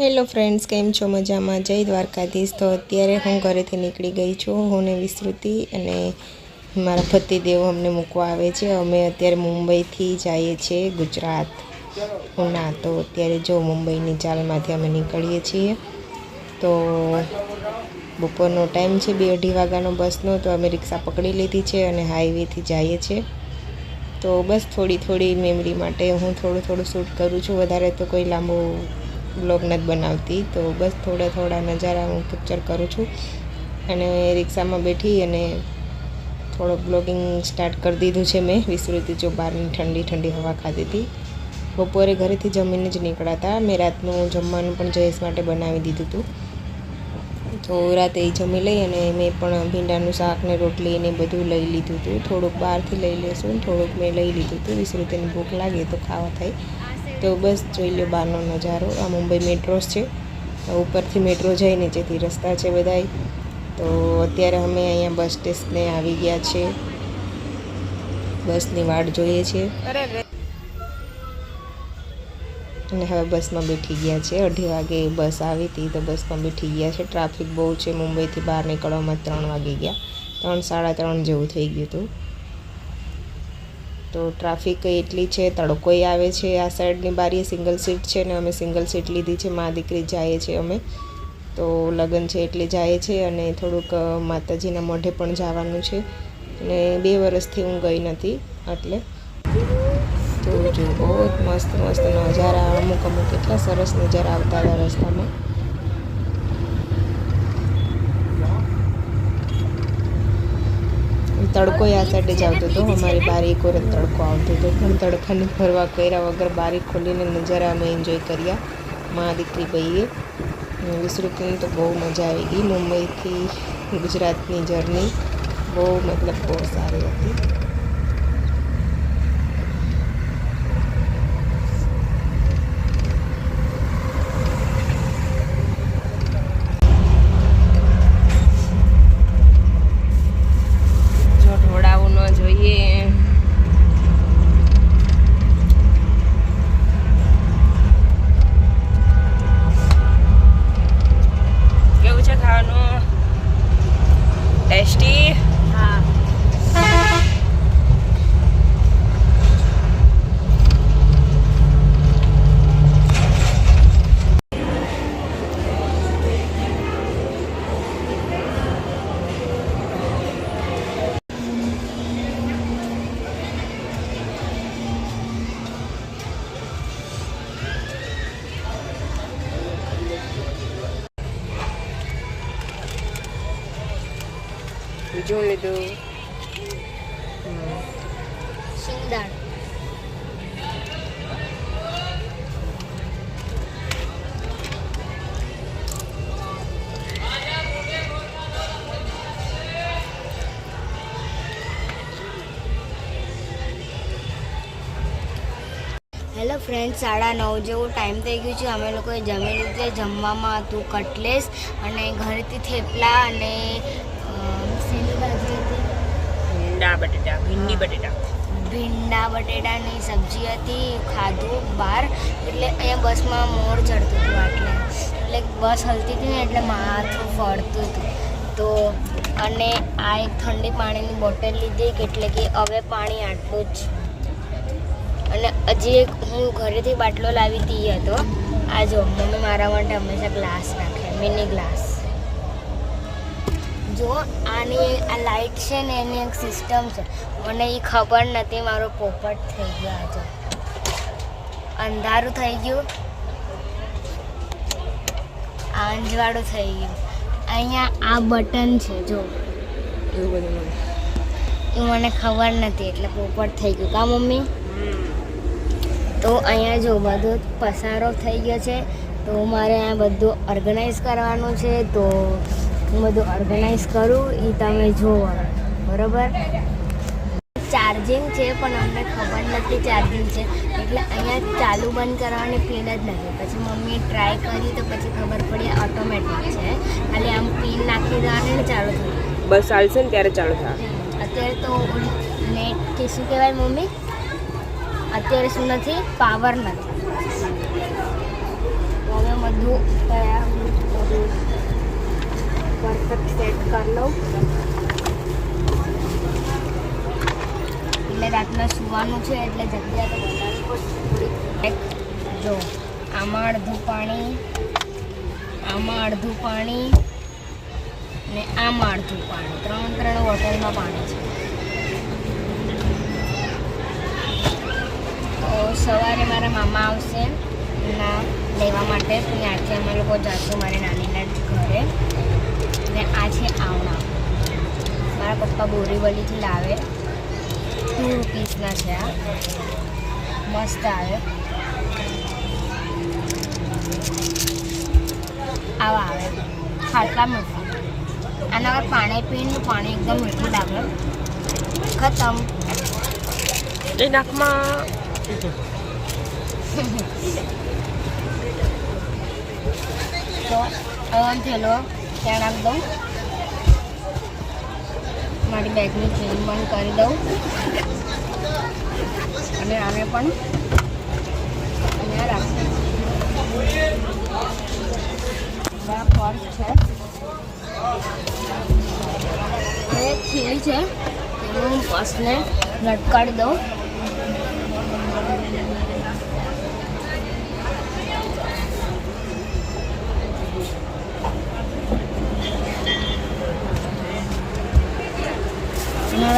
Hello friends કેમ છો? મજામાં? જય દ્વારકાધીશ. તો અત્યારે હું ઘરેથી નીકળી ગઈ છું. હું ને વિસ્તૃતિ અને મારા પતિદેવ અમને મૂકવા આવે છે. અમે અત્યારે મુંબઈથી જઈએ છીએ ગુજરાત, ઉના. તો અત્યારે જો મુંબઈની ચાલમાંથી અમે નીકળીએ છીએ. તો બપોરનો ટાઈમ છે, બે અઢી વાગ્યાનો બસનો. તો અમે રિક્ષા પકડી લીધી છે અને હાઈવેથી જઈએ છીએ. તો બસ થોડી થોડી મેમરી માટે હું થોડું થોડું શૂટ કરું છું. વધારે તો કોઈ લાંબુ બ્લોગ નથી બનાવતી, તો બસ થોડા થોડા નજારા હું કેપ્ચર કરું છું. અને રિક્ષામાં બેઠી અને થોડો બ્લોગિંગ સ્ટાર્ટ કરી દીધું છે મેં. વિસ્તૃતિ જો બહારની ઠંડી ઠંડી હવા ખાધી હતી. બપોરે ઘરેથી જમીને જ નીકળ્યા મેં રાતનું જમવાનું પણ જયેશ માટે બનાવી દીધું હતું તો રાતે એ જમી લઈ અને મેં પણ ભીંડાનું શાક ને રોટલી ને બધું લઈ લીધું હતું થોડુંક બહારથી લઈ લેશું થોડુંક મેં લઈ લીધું હતું વિસ્તૃતિની ભૂખ લાગે તો ખાવા થાય. તો બસ જોઈ લો બહારનો નજારો. આ મુંબઈ મેટ્રોસ છે. ઉપરથી મેટ્રો જાય નીચેથી રસ્તા છે બધાય. તો અત્યારે અમે અહીંયા બસ સ્ટેશને આવી ગયા છે. બસની વાટ જોઈએ છીએ અને હવે બસમાં બેઠી ગયા છે. અઢી વાગે બસ આવી હતી તો બસમાં બેઠી ગયા છે. ટ્રાફિક બહુ છે. મુંબઈથી બહાર નીકળવામાં ત્રણ વાગી ગયા. ત્રણ સાડા ત્રણ જેવું થઈ ગયું હતું. તો ટ્રાફિક એટલી છે તડકોય આવે છે આ સાઈડની બારીએ સિંગલ સીટ છે ને અમે સિંગલ સીટ લીધી છે, મા દીકરી જઈએ છીએ અમે. તો લગ્ન છે એટલે જાય છે અને થોડુંક માતાજીના મોઢે પણ જવાનું છે. અને બે વર્ષથી હું ગઈ નથી એટલે. તો જો બહુ મસ્ત મસ્ત નજારા, અમુક અમુક કેટલા સરસ નજારા આવતા હતા રસ્તામાં. તડકો આ સાઈડે જ આવતો હતો. અમારી બારી એક વરસ તડકો આવતો હતો. પણ તડકાની ફરવા કર્યા વગર બારી ખોલીને નજારા અમે એન્જોય કર્યા. મા દીકરી ભાઈએ વિસ્તૃતિની તો બહુ મજા આવી ગઈ. મુંબઈથી ગુજરાતની જર્ની બહુ મતલબ બહુ સારી હતી. લીધું સિંગદાણ હેલો ફ્રેન્ડ સાડા નવ જેવું ટાઈમ થઈ ગયું છે. અમે લોકોએ જમી લીધું જમવામાં હતું કટલેસ અને ઘરેથી થેપલા અને ભીંડા બટેટા ભીંડી બટેટા. ભીંડા બટેટાની સબ્જી હતી ખાધું બહાર એટલે અહીંયા બસમાં મોર ચડતું હતું એટલે એટલે બસ હલતી હતી ને એટલે માથું ફરતું હતું. તો અને આ એક ઠંડી પાણીની બોટલ લીધી કે એટલે કે હવે પાણી આટલું જ. અને હજી એક હું ઘરેથી બાટલો લાવી હતી હતો. આ જો મમ્મી મારા માટે હંમેશા ગ્લાસ રાખે મિની ગ્લાસ. જો આની આ લાઇટ છે ને એની એક સિસ્ટમ છે. મને એ ખબર નથી, મારો પોપટ થઈ ગયો આજે. અંધારું થઈ ગયું. આંજવાળું થઈ ગયું. અહીંયા આ બટન છે, જો. એ મને ખબર નથી, એટલે પોપટ થઈ ગયું. કા મમ્મી? તો અહીંયા જો બધો પસારો થઈ ગયો છે, તો મારે આ બધું ઓર્ગેનાઇઝ કરવાનું છે, તો હું બધું ઓર્ગેનાઇઝ કરું એ તમે જુઓ બરાબર? ચાર્જિંગ છે પણ અમને ખબર નથી ચાર્જિંગ છે. એટલે અહીંયા ચાલુ બંધ કરવાની પિન જ નથી. પછી મમ્મીએ ટ્રાય કરી તો પછી ખબર પડી ઓટોમેટિક છે. ખાલી આમ પિન નાખી દેવાની ને ચાલુ થાય બસ ચાલશે ને ત્યારે ચાલુ થાય. અત્યારે તો નેટ કે શું કહેવાય મમ્મી? અત્યારે શું નથી? પાવર નથી. હવે બધું પરફેક્ટ સેટ કરી લઉં એટલે રાતના સુવાનું છે, એટલે જગ્યા જો, આમાં અડધું પાણી, આમાં અડધું પાણી ને આમાં અડધું પાણી. ત્રણ ત્રણ બોટલમાં પાણી છે. તો સવારે મારા મામા આવશે, ના, લેવા માટે. ત્યાંથી અમે લોકો જઈશું મારી નાનીના ઘરે. ને આ છે આવણા મારા પપ્પા બોરીવલીથી લાવે. ટુ રૂપીસના છે આ. મસ્ત આવે. આવા આવે. ખાટલા મીઠા આના પર પાણી પીને પાણી એકદમ મીઠું લાગે. ખતમ. એ નાકમાં તો થેલો. ત્યાં આપી દઉં. મારી બેગની ચેન બંધ કરી દઉં. અને આને પણ અહીંયા રાખું પર્સ છે. એ ખીલી છે. એનું પર્સને લટકાડી દઉં.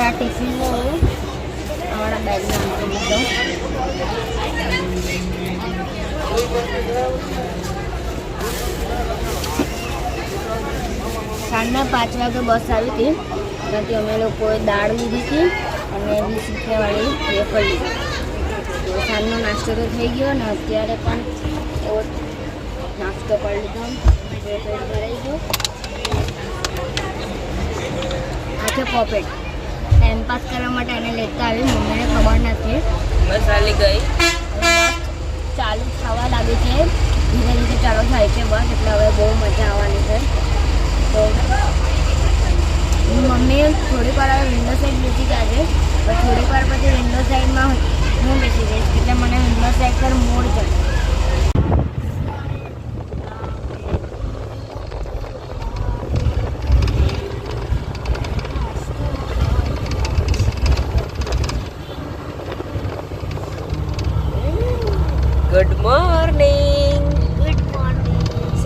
મારા ટિફિનનો હું અમારા બેગમાં મૂકી સાંજના પાંચ વાગે બસ આવી હતી. ત્યાંથી અમે લોકોએ દાળ લીધી હતી અને વીસ રૂપિયાવાળી વેફર લીધી. સાંજનો નાસ્તો તો થઈ ગયો અને અત્યારે પણ એવો નાસ્તો કરી લીધો. ભરાઈ ગયો. આખે પોપેટ. ટાઈમ પાસ કરવા માટે એને લેતા આવી. મમ્મીને ખબર નથી. મસાલી ગઈ. ચાલુ થવા લાગી છે. ધીરે ધીરે ચાલુ થાય છે બસ એટલે હવે બહુ મજા આવવાની છે. તો મમ્મી થોડીક વાર હવે વિન્ડો સાઈડ બેસી જશે પણ થોડીક વાર પછી વિન્ડો સાઈડમાં હું બેસી જઈશ. એટલે મને વિન્ડો સાઈડ પર મોડ ચડે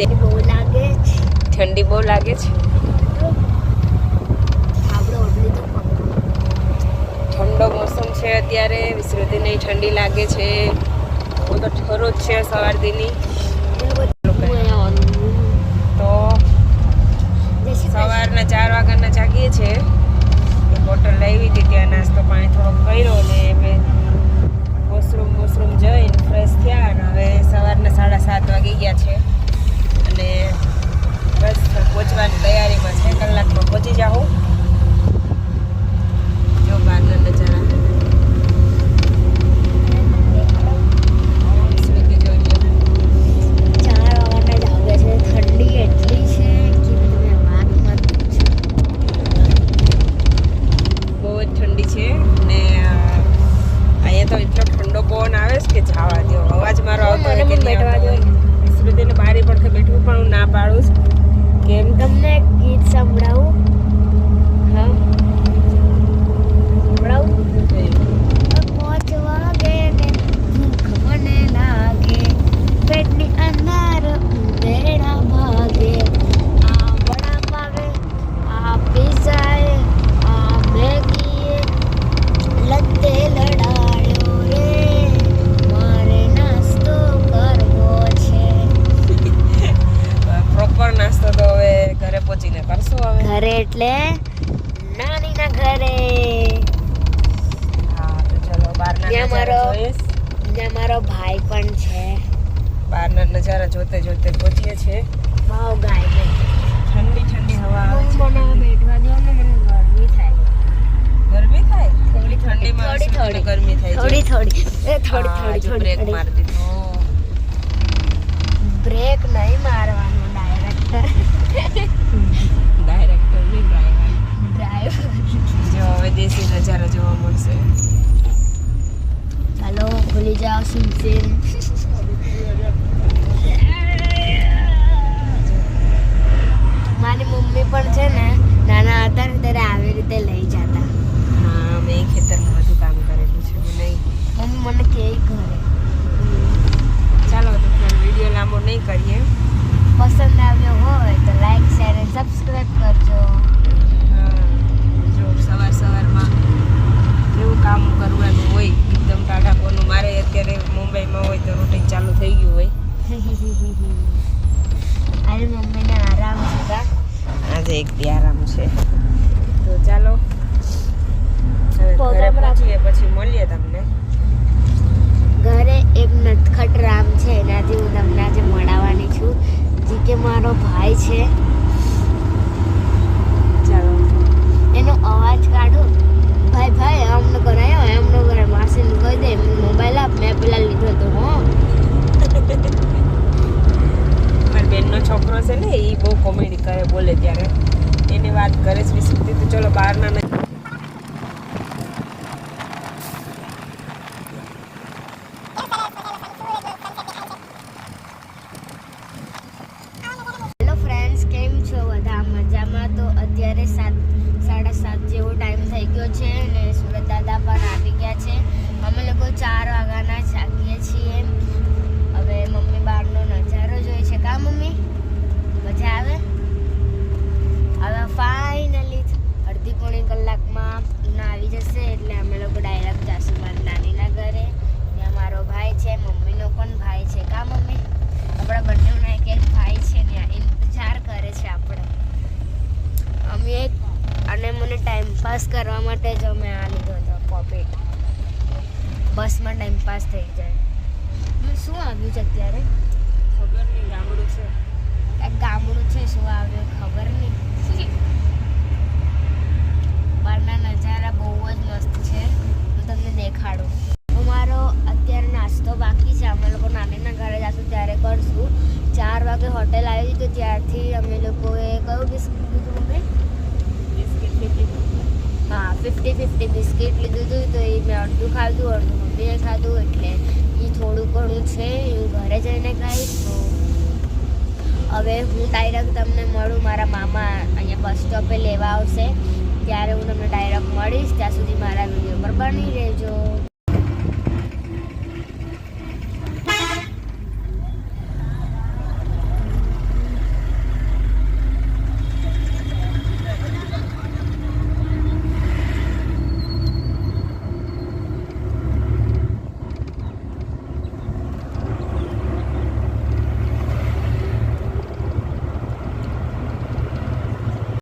છે. ઠંડી બહુ લાગે છે. ઠંડો મોસમ છે અત્યારે વિસૃતિને ઠંડી લાગે છે. હું તો ઠરો જ છે સવાર દીની. તો સવારના ચાર વાગ્યાના જાગીએ છીએ. બોટલ લાવી હતી ત્યાં નાસ્તો પાણી થોડોક કર્યો ને હવે વોશરૂમ વોશરૂમ જઈને ફ્રેશ થયા અને હવે સવારના સાડા સાત વાગી ગયા છે અને બસ પહોંચવાની તૈયારીમાં છે કલાકમાં પહોંચી જાઉં જો બહારના નજારા વિસૃતિ જોઈ લો ચાર વાગ્યાના જ આવે છે ઠંડી એટલી છે કે તમે વાત મત પૂછો બહુ જ ઠંડી છે ને અ, અહીંયા તો એટલો ઠંડો પવન આવે છે કે જવા દો અવાજ મારો આવતો મને કે બેઠવા દો હોય. બારી પડખે બેઠવું પણ હું ના પાડું છું. કેમ? તમને ગીત સંભળાવું? હા. સંભળાવું? પાંચ વાગે ને ભૂખ મને લાગે. પેટની અંદર પહોંચીને કરશું હવે ઘરે એટલે નાનીના ઘરે. હા તો ચલો બહારના ત્યાં મારો- ત્યાં મારો ભાઈ પણ છે. બહારના નજારા જોતે જોતે પહોંચીએ છીએ. બહુ ગાય ઠંડી ઠંડી હવા આવે છે. મને બેઠવા દો ને મને ગરમી થાય. ગરમી થાય? થોડી ઠંડીમાં થોડી થોડી. ગરમી થાય થોડી થોડી. એ થોડી થોડી થોડી બ્રેક મારી દીધો. બ્રેક નહીં મારવાનું ડાયરેક્ટ Hm. આજે આરામ છે. તો ચાલો ઘરે પહોંચીએ પછી મળીએ તમને. ઘરે એક નટખટ રામ છે એનાથી હું તમને આજે મળાવવાની છું. જે કે મારો ભાઈ છે. ચાલો. એનો અવાજ કાઢો. ભાઈ ભાઈ અમને કરાયો એમનો ઘરે માસીને કહી દે મોબાઈલ આપ મેં પેલા લીધો હતો હો. મારી બેનનો છોકરો છે ને એ બહુ કોમેડી કરે બોલે ત્યારે એની વાત કરે છે વિસ્તૃતિ તો ચલો બહારના નથી હેલો ફ્રેન્ડ્સ કેમ છો બધા મજામાં તો અત્યારે સાત સાડા સાત જેવો ટાઈમ થઈ ગયો છે અને સુરત દાદા પણ આવી ગયા છે અમે લોકો ચાર વાગ્યાના જાગીએ છીએ હવે મમ્મી બહારનો નજારો જોઈએ છે કા મમ્મી મજા આવે હવે ફાઇનલી અડધી પોણી કલાકમાં ના આવી જશે એટલે અમે લોકો ડાયરેક્ટ જશું મારી નાનીના ઘરે ત્યાં મારો ભાઈ છે મમ્મીનો પણ ભાઈ છે કા મમ્મી આપણા બંનેના એક એક ભાઈ છે ને ઇંતજાર કરે છે આપણે અમે એક અને પાસ કરવા માટે જ અમે આ લીધો હતો પોપેટ બસમાં ટાઈમ પાસ થઈ જાય. શું આવ્યું છે અત્યારે? ખબર નહીં ગામડું છે. એક ગામડું છે શું આવ્યું ખબર નહીં. બહારના નજારા બહુ જ મસ્ત છે. હું તમને દેખાડું. અમારો અત્યારે નાસ્તો બાકી છે. અમે લોકો નાનીના ઘરે જશું ત્યારે કરશું. ચાર વાગે હોટેલ આવી તો ત્યારથી અમે લોકોએ કયું બિસ્કિટ લીધું અમે બિસ્કિટ બિસ્કિટ હા ફિફ્ટી ફિફ્ટી બિસ્કિટ લીધું હતું તો એ મેં અડધું ખાધું, અડધું મમ્મીએ ખાધું એટલે એ થોડું ઘણું છે હું ઘરે જઈને ખાઈશ તો. હવે હું ડાયરેક્ટ તમને મળું, મારા મામા અહીંયા બસ સ્ટોપે લેવા આવશે. ત્યારે હું તમને ડાયરેક્ટ મળીશ, ત્યાં સુધી મારા વીડિયો પર બની રહેજો.